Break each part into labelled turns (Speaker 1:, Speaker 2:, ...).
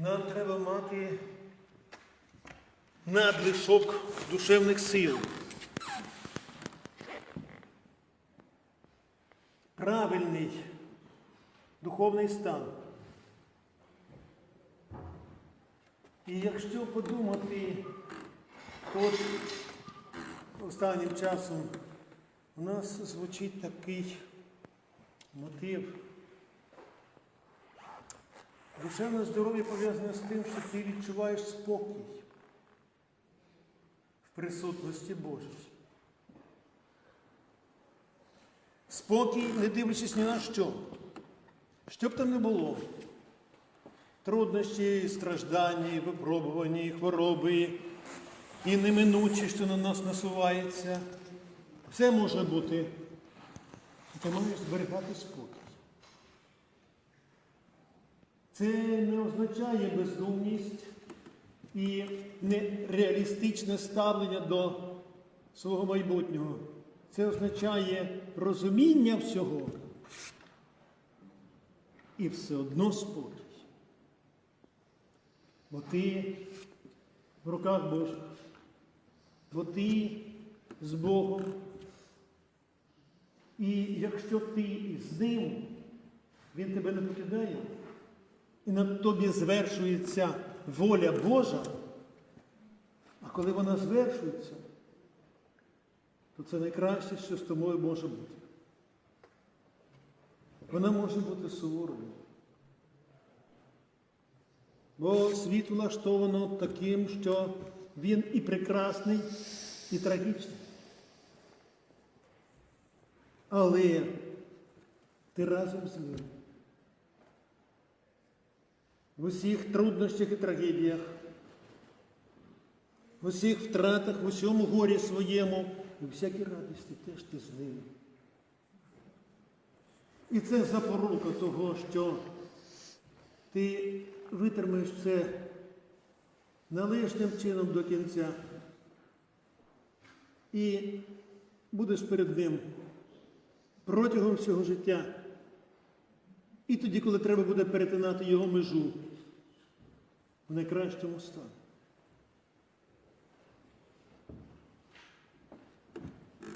Speaker 1: Нам треба мати надлишок душевних сил. Правильний духовний стан. І якщо подумати, от останнім часом у нас звучить такий мотив. Душевне здоров'я пов'язане з тим, що ти відчуваєш спокій в присутності Божій. Спокій, не дивлячись ні на що. Що б там не було. Труднощі, страждання, випробування, хвороби, і неминучі, що на нас насувається. Все може бути. Ти маєш зберігати спокій. Це не означає бездумність і нереалістичне ставлення до свого майбутнього. Це означає розуміння всього і все одно спокій. Бо ти в руках Божих, бо ти з Богом. І якщо ти з ним, він тебе не покидає і на тобі звершується воля Божа, а коли вона звершується, то це найкраще, що з тобою може бути. Вона може бути суворою. Бо світ влаштовано таким, що він і прекрасний, і трагічний. Але ти разом з ним в усіх труднощах і трагедіях, в усіх втратах, в усьому горі своєму, і в всякій радості теж ти з ним. І це запорука того, що ти витримаєш це належним чином до кінця і будеш перед ним протягом всього життя. І тоді, коли треба буде перетинати його межу в найкращому стані.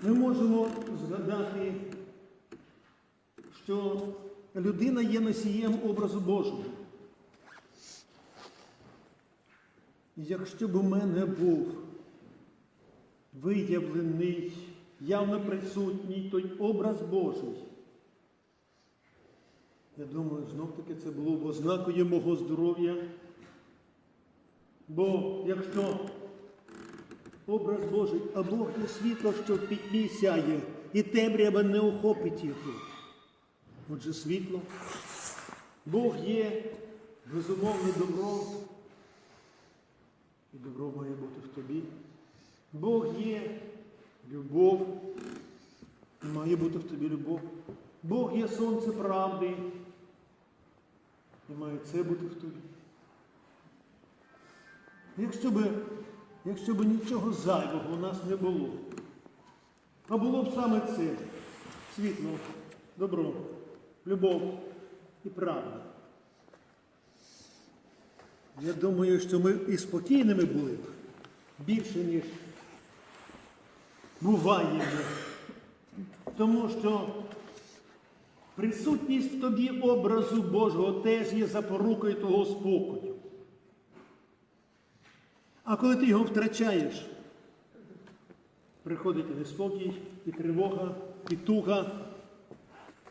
Speaker 1: Ми можемо згадати, що людина є носієм образу Божого. Якщо б у мене був виявлений, явно присутній той образ Божий, я думаю, знов-таки це було б ознакою мого здоров'я. Бо якщо образ Божий, а Бог є світло, що в пітьмі сяє, і темрява не охопить його. Отже, світло. Бог є безумовне добро, і добро має бути в тобі. Бог є любов, і має бути в тобі любов. Бог є сонце правди. І має це бути в тобі. Якщо б, якщо б нічого зайвого у нас не було, а було б саме це світло, добро, любов і правда. Я думаю, що ми і спокійними були б більше, ніж буваємо. Тому що присутність в тобі образу Божого теж є запорукою того спокою. А коли ти його втрачаєш, приходить і неспокій, і тривога, і туга,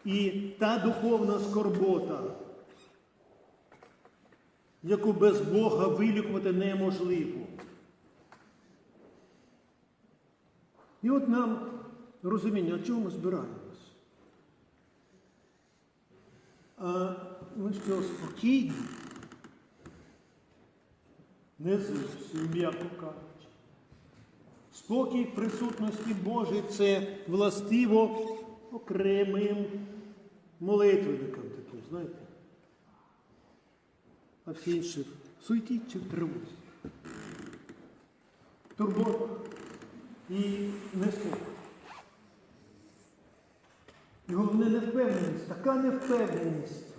Speaker 1: і та духовна скорбота, яку без Бога вилікувати неможливо. І от нам розуміння, чого ми збираємось? А ми що спокійні? Не зовсім, м'яко кажучи. Спокій присутності Божій це властиво окремим молитвенникам таким, знаєте. А всі інші в суеті чи в тривозі. Турбота і неспокій. І головне невпевненість, така невпевненість.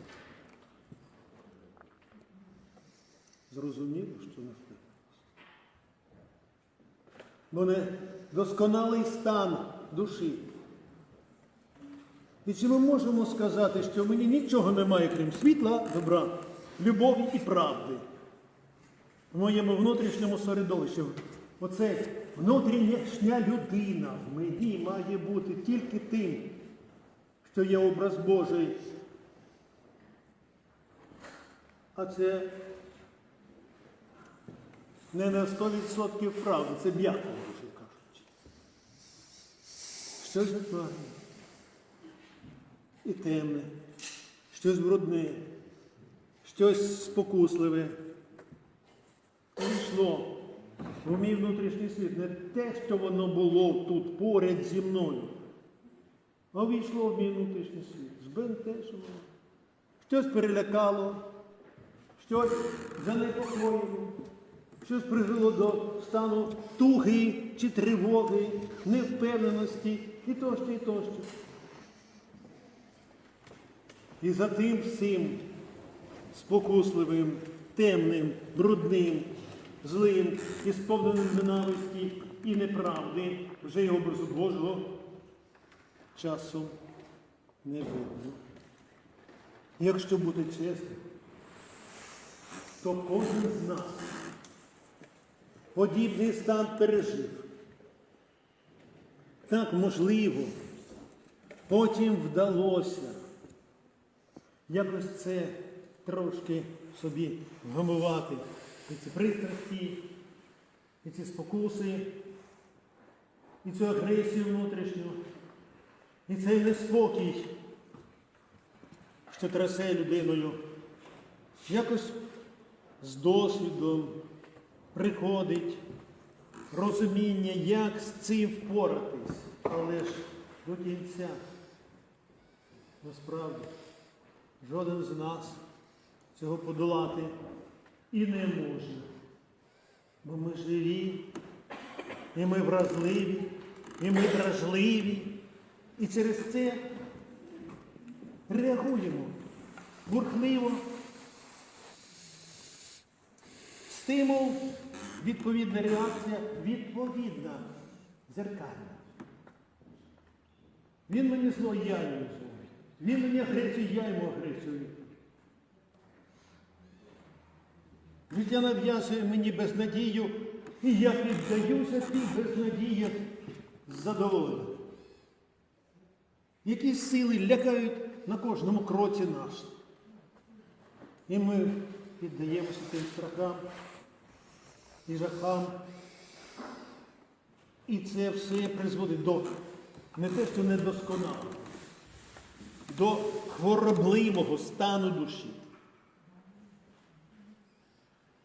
Speaker 1: Зрозуміло, що не. Бо не досконалий стан душі. І чи ми можемо сказати, що в мені нічого немає, крім світла, добра, любові і правди? В моєму внутрішньому середовищі. Оце внутрішня людина в мені має бути тільки тим, що є образ Божий. А це не на 100% правда, це м'яко, вже кажучи. Щось неправильне і темне, щось брудне, щось спокусливе. Прийшло в мій внутрішній світ не те, що воно було тут поряд зі мною, а війшло в мій внутрішній світ, збентежило, щось перелякало, щось занепокоїло, щось привело до стану туги чи тривоги, невпевненості і тощо, і тощо. І за тим всім спокусливим, темним, брудним, злим і сповненим ненависті і неправди вже й образу Божого часом не видно. Якщо бути чесним, то кожен з нас подібний стан пережив. Так можливо, потім вдалося якось це трошки собі вгамувати. І ці пристрасті, і ці спокуси, і цю агресію внутрішню, і цей неспокій, що трясе людиною. Якось з досвідом приходить розуміння, як з цим впоратись, але ж до кінця. Насправді, жоден з нас цього подолати і не може. Бо ми живі, і ми вразливі, і ми дражливі. І через це реагуємо бурхливо. Стимул, відповідна реакція, відповідна, зеркальна. Він мені зло, я йому зло. Він мені агресію, я йому агресію. Життя нав'язує мені безнадію, і я піддаюся тій безнадії задоволення. Якісь сили лякають на кожному кроці нас. І ми піддаємося тим страхам і жахам. І це все призводить до не те, що недосконалого, до хворобливого стану душі.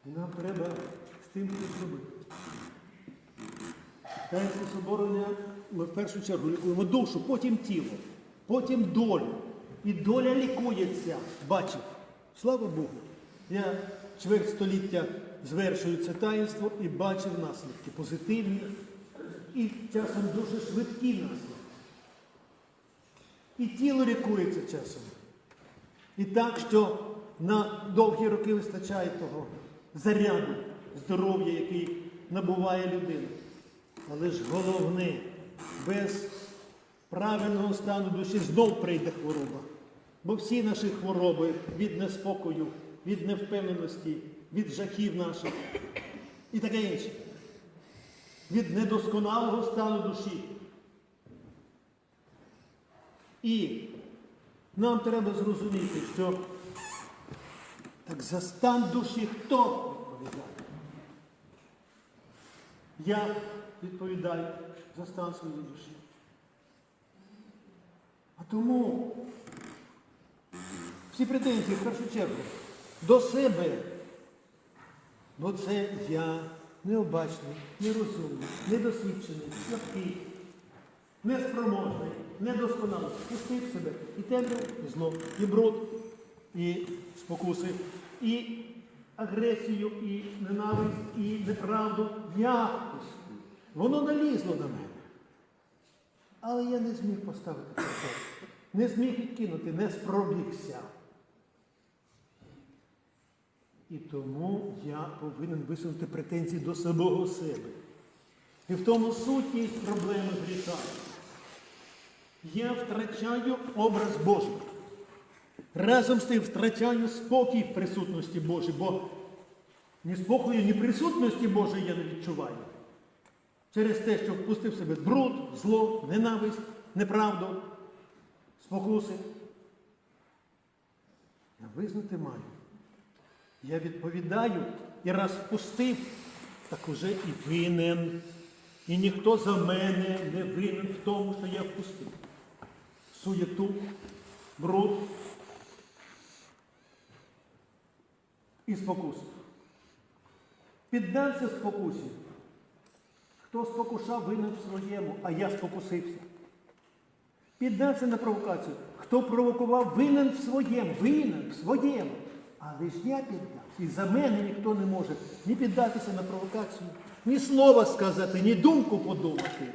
Speaker 1: І нам треба з тим щось робити. Соборення ми в першу чергу лікуємо душу, потім тіло, потім долю. І доля лікується, бачив. Слава Богу. Я чверть століття звершую це таїнство і бачив наслідки позитивні і часом дуже швидкі наслідки. І тіло лікується часом. І так, що на довгі роки вистачає того заряду здоров'я, який набуває людина. Але ж головне, без правильного стану душі знов прийде хвороба. Бо всі наші хвороби від неспокою, від невпевненості, від жахів наших і таке інше. Від недосконалого стану душі. І нам треба зрозуміти, що так за стан душі хто відповідає? Я відповідаю за стан своєї душі. А тому всі претензії в першу чергу до себе. Бо це я необачний, нерозумний, недосвідчений, слабкий, неспроможний, недосконалий. Пустив себе і темряву, і зло, і бруд, і спокуси, і агресію, і ненависть, і неправду якості. Воно налізло на мене. Але я не зміг поставити. Не зміг відкинути, не спромігся. І тому я повинен висунути претензії до самого себе. І в тому сутність проблеми гріха. Я втрачаю образ Божий. Разом з тим втрачаю спокій в присутності Божій, бо ні спокою, ні присутності Божої я не відчуваю. Через те, що впустив себе бруд, зло, ненависть, неправду, спокуси. Я визнати маю. Я відповідаю і раз впустив, так уже і винен. І ніхто за мене не винен в тому, що я впустив. Суєту, бруд і спокусу. Піддався спокусі. Хто спокушав, винен в своєму, а я спокусився. Піддався на провокацію. Хто провокував, винен в своєму, винен в своєму. Але ж я піддався. І за мене ніхто не може ні піддатися на провокацію, ні слова сказати, ні думку подумати,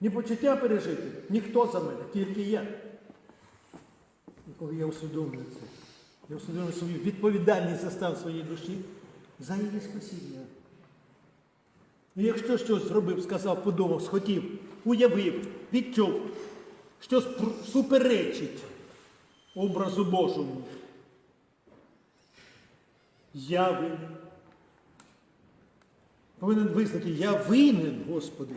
Speaker 1: ні почуття пережити. Ніхто за мене, тільки я. І коли я усвідомлюю це, я усвідомлюю свою відповідальність за стан своєї душі, за її спасіння. І якщо щось зробив, сказав, подумав, схотів, уявив, відчув, що суперечить образу Божому, я винен. Повинен визнати, я винен, Господи.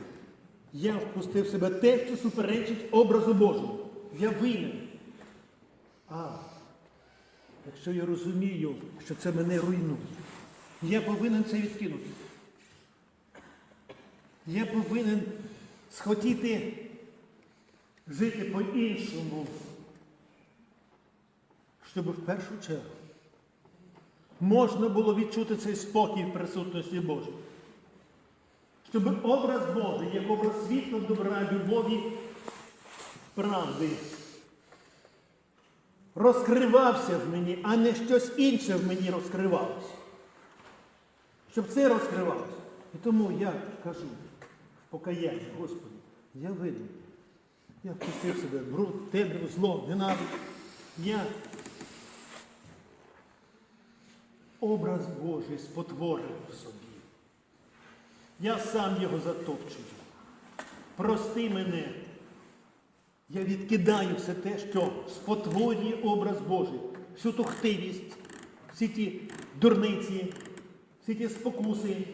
Speaker 1: Я впустив в себе те, що суперечить образу Божому. Я винен. А якщо я розумію, що це мене руйнує, я повинен це відкинути. Я повинен схотіти жити по-іншому, щоб в першу чергу можна було відчути цей спокій в присутності Божій. Щоб образ Божий, як образ світла, добра, любові, правди, розкривався в мені, а не щось інше в мені розкривалося. Щоб це розкривалося. І тому я кажу в покаянні, Господи, я винен. Я впустив себе в бруд, темряву, зло, ненависть. Я образ Божий спотворив в собі. Я сам його затопчую. Прости мене. Я відкидаю все те, що спотворює образ Божий, всю ту хтивість, всі ті дурниці, всі ті спокуси,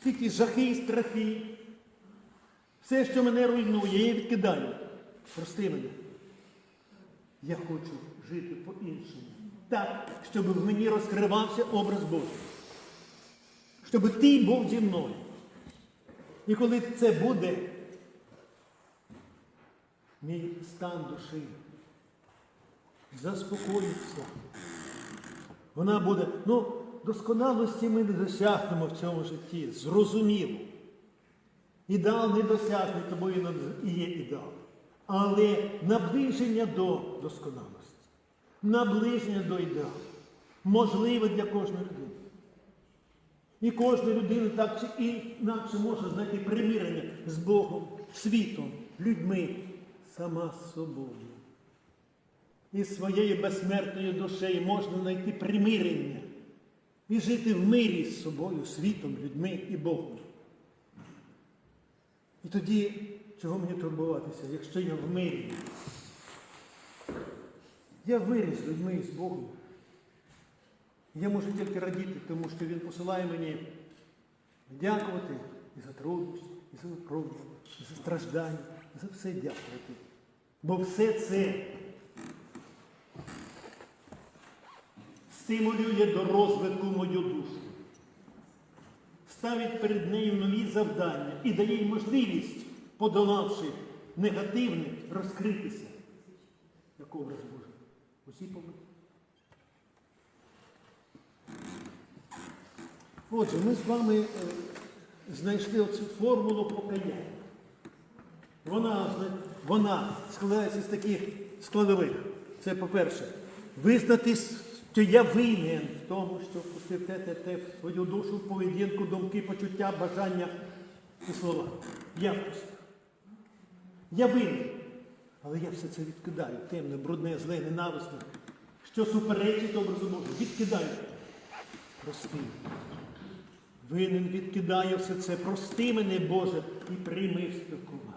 Speaker 1: всі ті жахи і страхи. Все, що мене руйнує, я відкидаю. Прости мене. Я хочу жити по-іншому. Так, щоб в мені розкривався образ Божий. Щоб ти був зі мною. І коли це буде, мій стан душі заспокоїться. Вона буде, ну, досконалості ми не досягнемо в цьому житті, зрозуміло. Ідеал не досягне, тому і є ідеал. Але наближення до досконалості, наближення до ідеалу можливе для кожної людини. І кожна людина так чи інакше може знайти примирення з Богом, світом, людьми, сама з собою. І своєю безсмертною душею можна знайти примирення і жити в мирі з собою, світом, людьми і Богом. І тоді, чого мені турбуватися, якщо я в мирі? Я виріс людьми з Богом. Я можу тільки радіти, тому що Він посилає мені дякувати і за трудності, і за випробування, і за страждання, і за все дякувати. Бо все це стимулює до розвитку мою душу, ставить перед нею нові завдання і дає їй можливість, подолавши негативне, розкритися, як образ Божий. Усі помилки. Отже, ми з вами е, знайшли оцю формулу покаяння. Вона, вона складається з таких складових. Це по-перше, визнати, що я винен в тому, що впустив те, те, те свою душу, поведінку, думки, почуття, бажання і слова. Я впустив. Я винен. Але я все це відкидаю. Темне, брудне, зле, ненависне, що суперечить образу Божому. Відкидаю. прости. Винен відкидає все це, прости мене, Боже, і прийми спілкування.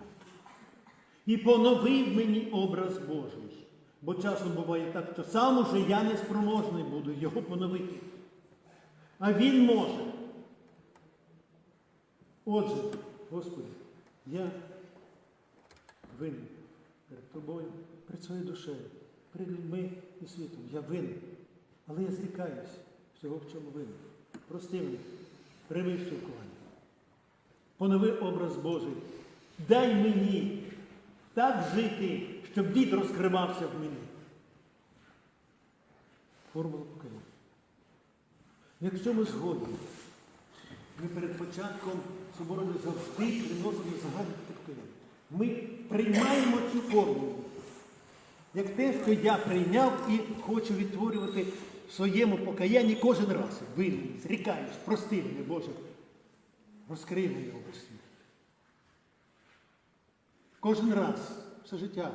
Speaker 1: І поновив мені образ Божий. Бо часом буває так, що сам уже я не спроможний буду його поновити. А він може. Отже, Господи, я винен Тобою, перед своєю душею, перед людьми і світом. Я винен. Але я зрікаюсь всього, в чому винен. Прости мене, прийми спілкування. Понови образ Божий. Дай мені так жити, щоб дід розкривався в мені. Формула покаяння. Якщо ми згодні, ми перед початком собору завжди приносимо загальне покаяння. Ми приймаємо цю формулу. Як те, що я прийняв і хочу відтворювати в своєму покаянні кожен раз. Винен, зрікаюсь, прости мене, Боже. Розкрий мені образ. Кожен раз все життя,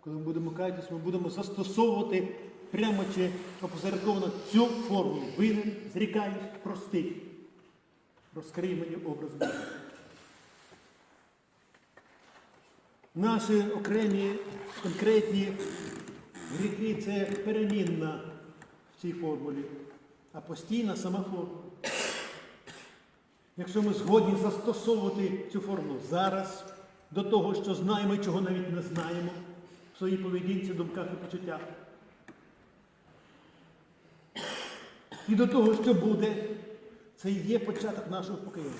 Speaker 1: коли ми будемо каятися, ми будемо застосовувати прямо чи опосередковано цю формулу. Винен, зрікаюсь, прости. Розкрий мені образ Божий. Наші окремі конкретні гріхи це перемінна в цій формулі, а постійна сама формула. Якщо ми згодні застосовувати цю формулу зараз до того, що знаємо і чого навіть не знаємо в своїй поведінці, думках і почуттях, і до того, що буде, це є початок нашого покаяння.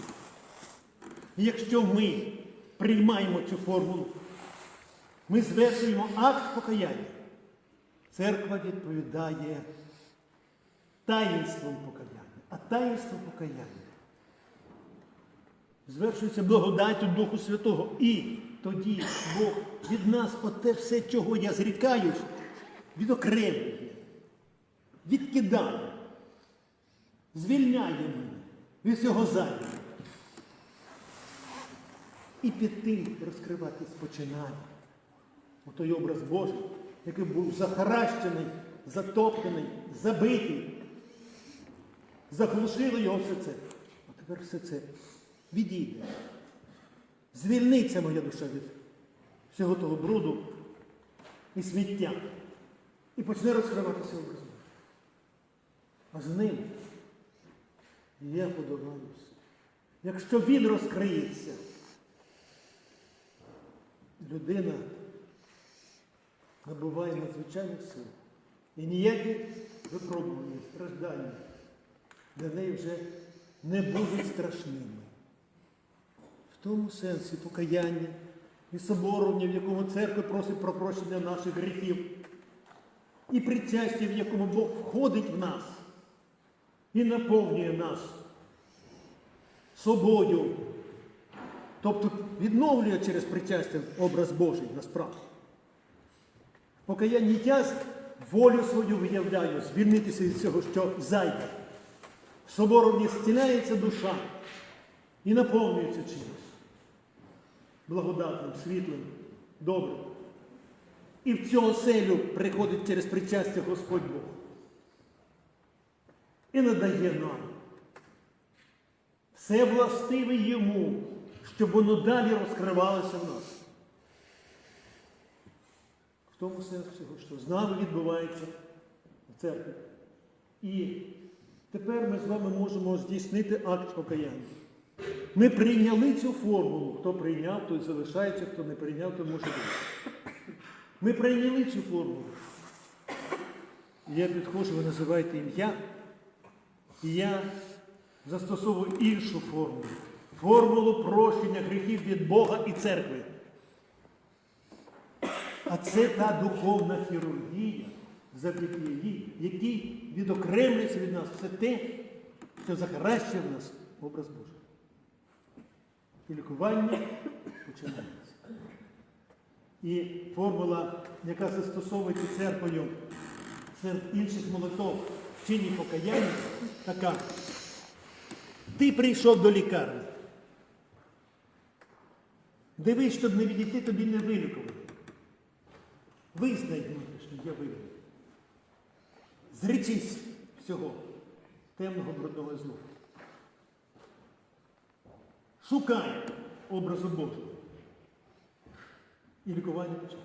Speaker 1: І якщо ми приймаємо цю формулу, ми звершуємо акт покаяння. Церква відповідає таїнством покаяння. А таїнство покаяння звершується благодаттю Духу Святого. І тоді Бог від нас оте все, чого я зрікаюсь, відокремлює, відкидає, звільняє мене від всього зайвого. І під тим розкриватись починає. У той образ Божий, який був захаращений, затоптаний, забитий. Заглушило його все це. А тепер все це відійде. Звільниться моя душа від всього того бруду і сміття. І почне розкриватися образ. А з ним я подобаюся. Якщо він розкриється, людина набуває надзвичайних сил. І ніякі випробування, страждання для неї вже не будуть страшними. В тому сенсі покаяння і соборування, в якому церква просить про прощення наших гріхів, і причастя, в якому Бог входить в нас і наповнює нас собою, тобто відновлює через причастя образ Божий насправді. Покаянні я волю свою виявляю, звільнитися від цього, що зайде. В соборовні зціляється душа і наповнюється чимось. Благодатним, світлим, добрим. І в цю оселю приходить через причастя Господь Бог. І надає нам все властиве йому, щоб воно далі розкривалося в нас. Тому сенс всього, що з нами відбувається в церкві. І тепер ми з вами можемо здійснити акт покаяння. Ми прийняли цю формулу. Хто прийняв, той залишається, хто не прийняв, той може бути. Ми прийняли цю формулу. Я підходжу, ви називаєте ім'я. І я застосовую іншу формулу. Формулу прощення гріхів від Бога і церкви. А це та духовна хірургія, завдяки її, який відокремлюється від нас. Це те, що захаращує в нас образ Божий. І лікування починається. І формула, яка застосовується церквою серед інших молитов в чині покаяння, така. Ти прийшов до лікарні. Дивись, щоб не відійти, тобі не вилікувати. Визнай внутрішньо, я винен. Зречись всього. темного брудного злу. Шукай образу Божого. І лікування почати.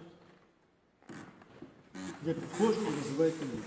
Speaker 1: Як кожен називається її.